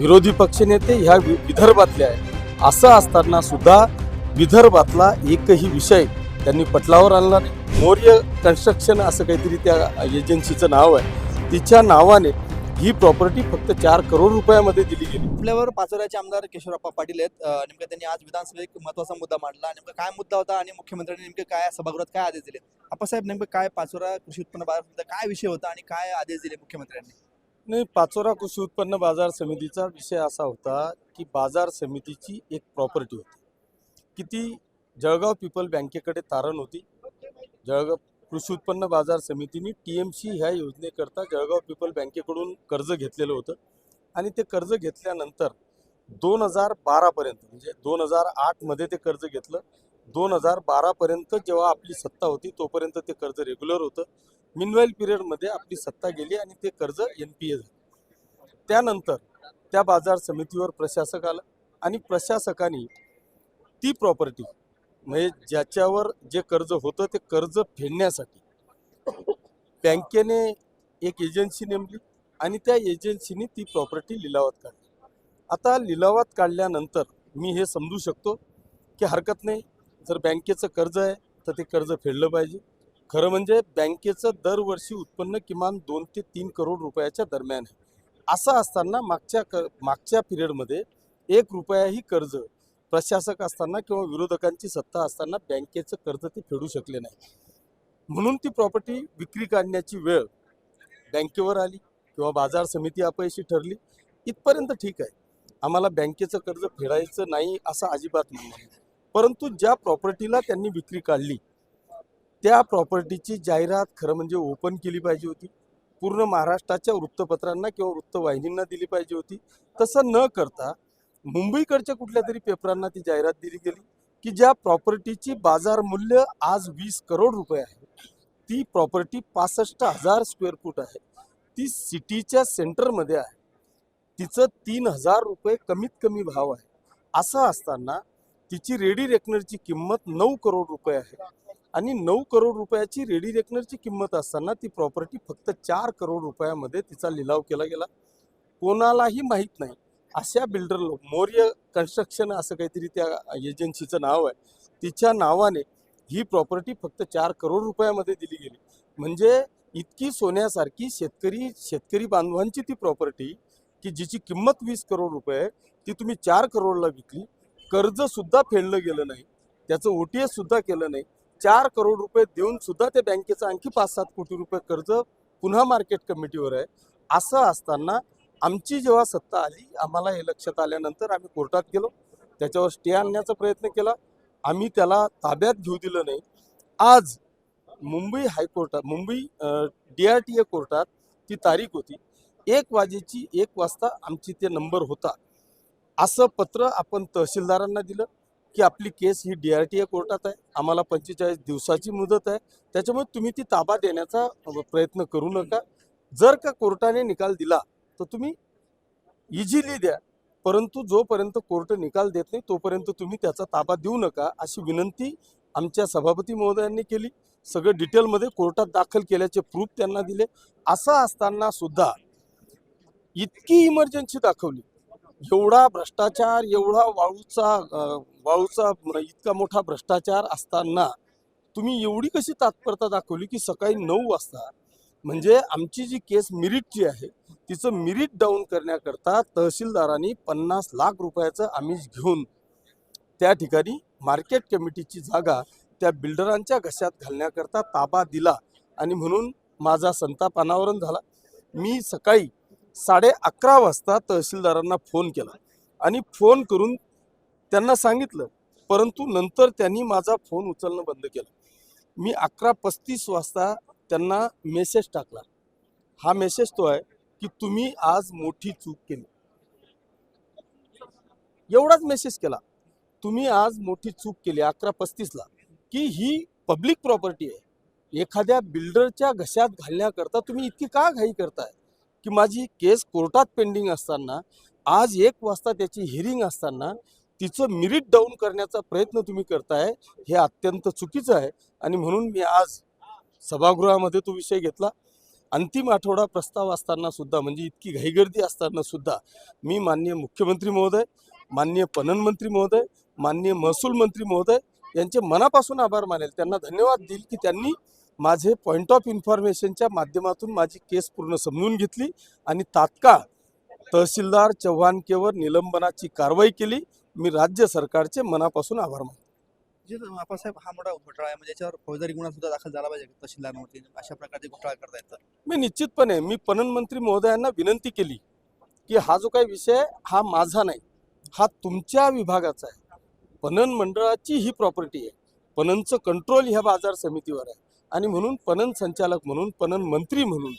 विरोधी पक्षनेते ह्या वि- विदर्भातले आहे असं असताना सुद्धा विदर्भातला एकही विषय त्यांनी पटलावर आणला नाही. मौर्य कन्स्ट्रक्शन असं काहीतरी त्या एजन्सीचं नाव आहे. तिच्या नावाने ही प्रॉपर्टी फक्त चार करोड रुपयामध्ये दिली गेली. आपल्यावर पाचोऱ्याचे आमदार केशवराप्पा पाटील आहेत. नेमकं त्यांनी आज विधानसभेत एक महत्त्वाचा मुद्दा मांडला. नेमकं काय मुद्दा होता आणि मुख्यमंत्र्यांनी नेमके काय सभागृहात काय आदेश दिले? आप्पासाहेब नेमकं काय पाचोरा कृषी उत्पन्न बाजार काय विषय होता आणि काय आदेश दिले मुख्यमंत्र्यांनी? नाही पाचोरा कृषी उत्पन्न बाजार समितीचा विषय असा होता की बाजार समितीची एक प्रॉपर्टी होती. किती जळगाव पीपल बँकेकडे तारण होती. जळगाव कृषी उत्पन्न बाजार समितीने टी एम सी ह्या योजनेकरता जळगाव पीपल बँकेकडून कर्ज घेतलेलं होतं. आणि ते कर्ज घेतल्यानंतर दोन हजार बारापर्यंत म्हणजे दोन हजार आठमध्ये ते कर्ज घेतलं. दोन हजार बारापर्यंत जेव्हा आपली सत्ता होती तोपर्यंत ते कर्ज रेग्युलर होतं. मिनवाईल पिरियडमध्ये आपली सत्ता गेली आणि ते कर्ज एन पी ए झालं. त्यानंतर त्या बाजार समितीवर प्रशासक आलं आणि प्रशासकाने ती प्रॉपर्टी म्हणजे ज्याच्यावर जे कर्ज होतं ते कर्ज फेडण्यासाठी बँकेने एक एजन्सी नेमली आणि त्या एजन्सीने ती प्रॉपर्टी लिलावात काढली. आता लिलावात काढल्यानंतर मी हे समजू शकतो की हरकत नाही. जर बँकेचं कर्ज आहे तर ते कर्ज फेडलं पाहिजे. खरं म्हणजे बँकेचं दरवर्षी उत्पन्न किमान दोन ते तीन करोड रुपयाच्या दरम्यान आहे. असं असताना मागच्या क मागच्या पिरियडमध्ये एक रुपयाही कर्ज प्रशासक असताना किंवा विरोधकांची सत्ता असताना बँकेचं कर्ज ते फेडू शकले नाही. म्हणून ती प्रॉपर्टी विक्री काढण्याची वेळ बँकेवर आली किंवा बाजार समिती अपयशी ठरली इथपर्यंत ठीक आहे. आम्हाला बँकेचं कर्ज फेडायचं नाही असं अजिबात म्हणणं नाही. परंतु ज्या प्रॉपर्टीला त्यांनी विक्री काढली त्या प्रॉपर्टीची जाहिरात खरं म्हणजे ओपन केली पाहिजे होती. पूर्ण महाराष्ट्राच्या वृत्तपत्रांना किंवा वृत्तवाहिनींना दिली पाहिजे होती. तसं न करता मुंबईकडच्या कुठल्या तरी पेपरांना ती जाहिरात दिली गेली की ज्या प्रॉपर्टीची बाजार मूल्य आज वीस करोड रुपये आहे. ती प्रॉपर्टी पासष्ट हजार स्क्वेअर फूट आहे. ती सिटीच्या सेंटरमध्ये आहे. तिचं तीन हजार रुपये कमीत कमी भाव आहे. असं असताना तिची रेडी रेकनरची किंमत नऊ करोड रुपये आहे. आणि नऊ करोड रुपयाची रेडी रेकनरची किंमत असताना ती प्रॉपर्टी फक्त चार करोड रुपयामध्ये तिचा लिलाव केला गेला. कोणालाही माहीत नाही. अशा बिल्डर मौर्य कन्स्ट्रक्शन असं काहीतरी त्या एजन्सीचं नाव आहे. तिच्या नावाने ही प्रॉपर्टी फक्त चार करोड रुपयामध्ये दिली गेली. म्हणजे इतकी सोन्यासारखी शेतकरी शेतकरी बांधवांची ती प्रॉपर्टी की जिची किंमत वीस करोड रुपये आहे ती तुम्ही चार करोडला विकली. कर्जसुद्धा फेडलं गेलं नाही. त्याचं ओ टी एस सुद्धा केलं नाही. चार करोड रुपये देऊन सुद्धा त्या बँकेचं आणखी पाच सात कोटी रुपये कर्ज पुन्हा मार्केट कमिटीवर आहे. असं असताना आमची जेव्हा सत्ता आली आम्हाला हे लक्षात आल्यानंतर आम्ही कोर्टात गेलो. त्याच्यावर स्टे आणण्याचा प्रयत्न केला. आम्ही त्याला ताब्यात घेऊ दिलं नाही. आज मुंबई हायकोर्टात Mumbai D R T A कोर्टात ती तारीख होती. एक वाजेची एक वाजता आमची ते नंबर होता. असं पत्र आपण तहसीलदारांना दिलं. की आपली केस ही डी आर टी ए कोर्टात आहे. आम्हाला पंचेचाळीस दिवसाची मुदत आहे. त्याच्यामुळे तुम्ही ती ताबा देण्याचा प्रयत्न करू नका. जर का कोर्टाने निकाल दिला तर तुम्ही इझिली द्या. परंतु जोपर्यंत कोर्ट निकाल देत नाही तोपर्यंत तुम्ही त्याचा ताबा देऊ नका अशी विनंती आमच्या सभापती महोदयांनी केली. सगळं डिटेलमध्ये कोर्टात दाखल केल्याचे प्रूफ त्यांना दिले. असं असताना सुद्धा इतकी इमर्जन्सी दाखवली. एवढा भ्रष्टाचार एवढा वाळूचा वाळूचा म्हणजे इतका मोठा भ्रष्टाचार असताना तुम्ही एवढी कशी तात्परता दाखवली की सकाळी नऊ वाजता म्हणजे आमची जी केस मिरिटची आहे तिचं मिरिट डाऊन करण्याकरता तहसीलदारांनी पन्नास लाख रुपयाचं आमिष घेऊन त्या ठिकाणी मार्केट कमिटीची जागा त्या बिल्डरांच्या घशात घालण्याकरता ताबा दिला आणि म्हणून माझा संताप अनावरण झाला. मी सकाळी साडे अकरा वाजता तहसीलदारांना फोन केला आणि फोन करून त्यांना सांगितलं परंतु नंतर त्यांनी माझा फोन उचलणं बंद केलं. मी अकरा पस्तीस वाजता त्यांना मेसेज टाकला. हा मेसेज तो आहे की तुम्ही आज मोठी चूक केली. एवढाच मेसेज केला. तुम्ही आज मोठी चूक केली अकरा पस्तीसला की ही पब्लिक प्रॉपर्टी आहे. एखाद्या बिल्डरच्या घशात घालण्याकरता तुम्ही इतकी का घाई करताय? की माझी केस कोर्टात पेंडिंग असताना आज एक वाजता त्याची हिअरिंग असताना तिचं मिरिट डाऊन करण्याचा प्रयत्न तुम्ही करताय हे अत्यंत चुकीचं आहे. आणि म्हणून मी आज सभागृहामध्ये तो विषय घेतला. अंतिम आठवडा प्रस्ताव असताना सुद्धा म्हणजे इतकी घाईगर्दी असताना सुद्धा मी माननीय मुख्यमंत्री महोदय माननीय पणन मंत्री महोदय माननीय महसूल मंत्री महोदय यांचे मनापासून आभार मानेल. त्यांना धन्यवाद देईल की त्यांनी माझे पॉईंट ऑफ इन्फॉर्मेशनच्या माध्यमातून माझी केस पूर्ण समजून घेतली आणि तात्काळ तहसीलदार चव्हाणकेवर निलंबनाची कारवाई केली. मी राज्य सरकारचे मनापासून आभार मानतो. जे आप्पासाहेब हा मोठा घोटाळा आहे. म्हणजे याच्यावर फौजदारी गुन्हा सुद्धा दाखल झाला पाहिजे तहसीलदारांवरती. अशा प्रकारचे घोटाळा करता येतात. मी निश्चितपणे मी पणन मंत्री महोदयांना विनंती केली की हा जो काही विषय हा माझा नाही. हा तुमच्या विभागाचा आहे. पणन मंडळाची ही प्रॉपर्टी आहे. पणनचं कंट्रोल ह्या बाजार समितीवर आहे. आणि म्हणून पणन संचालक म्हणून पणन मंत्री म्हणून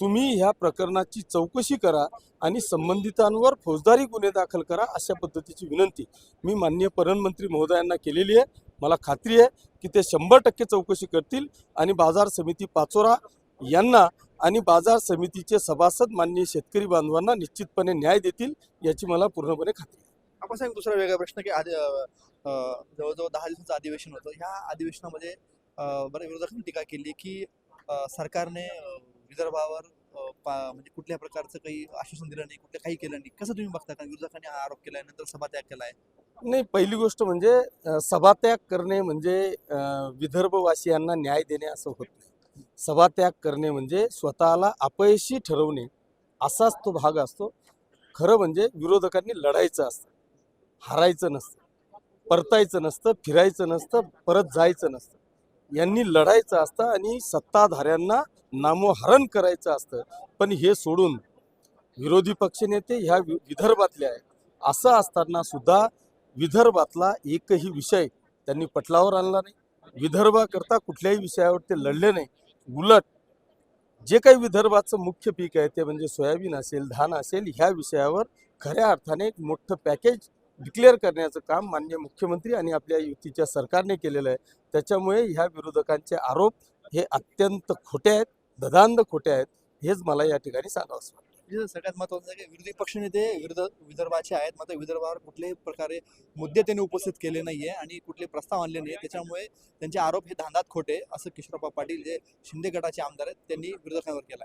तुम्ही ह्या प्रकरणाची चौकशी करा आणि संबंधितांवर फौजदारी गुन्हे दाखल करा अशा पद्धतीची विनंती मी माननीय पणन मंत्री महोदयांना केलेली आहे मला खात्री आहे की ते शंभर टक्के चौकशी करतील आणि बाजार समिती पाचोरा यांना आणि बाजार समितीचे सभासद माननीय शेतकरी बांधवांना निश्चितपणे न्याय देतील याची मला पूर्णपणे खात्री आहे. सांग दुसरा वेगळा प्रश्न की आधी जवळजवळ दहा दिवसाचं अधिवेशन होतं ह्या अधिवेशनामध्ये बरं विरोधकांनी टीका केली की सरकारने विदर्भावर पा- म्हणजे कुठल्या प्रकारचं काही आश्वासन दिलं नाही कुठलं काही केलं नाही. कसं तुम्ही बघता कारण विरोधकांनी हा आरोप केलाय नंतर सभात्याग केलाय? नाही पहिली गोष्ट म्हणजे सभात्याग करणे म्हणजे विदर्भवासियांना न्याय देणे असं होत नाही. सभात्याग करणे म्हणजे स्वतःला अपयशी ठरवणे असाच तो भाग असतो. खरं म्हणजे विरोधकांनी लढायचं असतं हारायचं नसतं परतायचं नसतं फिरायचं नसतं परत जायचं नसतं. यांनी लढायचं असतं आणि सत्ताधाऱ्यांना नामोहरण करायचं असतं. पण हे सोडून विरोधी पक्षनेते ह्या वि- विदर्भातले आहेत. असं असताना सुद्धा विदर्भातला एकही विषय त्यांनी पटलावर आणला नाही. विदर्भाकरता कुठल्याही विषयावर ते लढले नाही. उलट जे काही विदर्भाचं मुख्य पीक आहे ते म्हणजे सोयाबीन असेल धान असेल ह्या विषयावर खऱ्या अर्थाने एक मोठं पॅकेज डिक्लेअर करण्याचं काम माननीय मुख्यमंत्री आणि आपल्या युतीच्या सरकारने केलेलं आहे. त्याच्यामुळे ह्या विरोधकांचे आरोप हे अत्यंत खोटे आहेत ददांद खोटे आहेत हेच मला या ठिकाणी सांगावं असं वाटतं. सगळ्यात महत्वाचं आहे की विरोधी पक्षनेते विरोध विदर्भाचे आहेत मात्र विदर्भावर कुठल्याही प्रकारे मुद्दे त्यांनी उपस्थित केले नाहीये आणि कुठले प्रस्ताव आणले नाही त्याच्यामुळे त्यांचे आरोप हे धांदात खोटे असं किशोरप्पा पाटील जे शिंदे गटाचे आमदार आहेत त्यांनी विरोधकांवर केला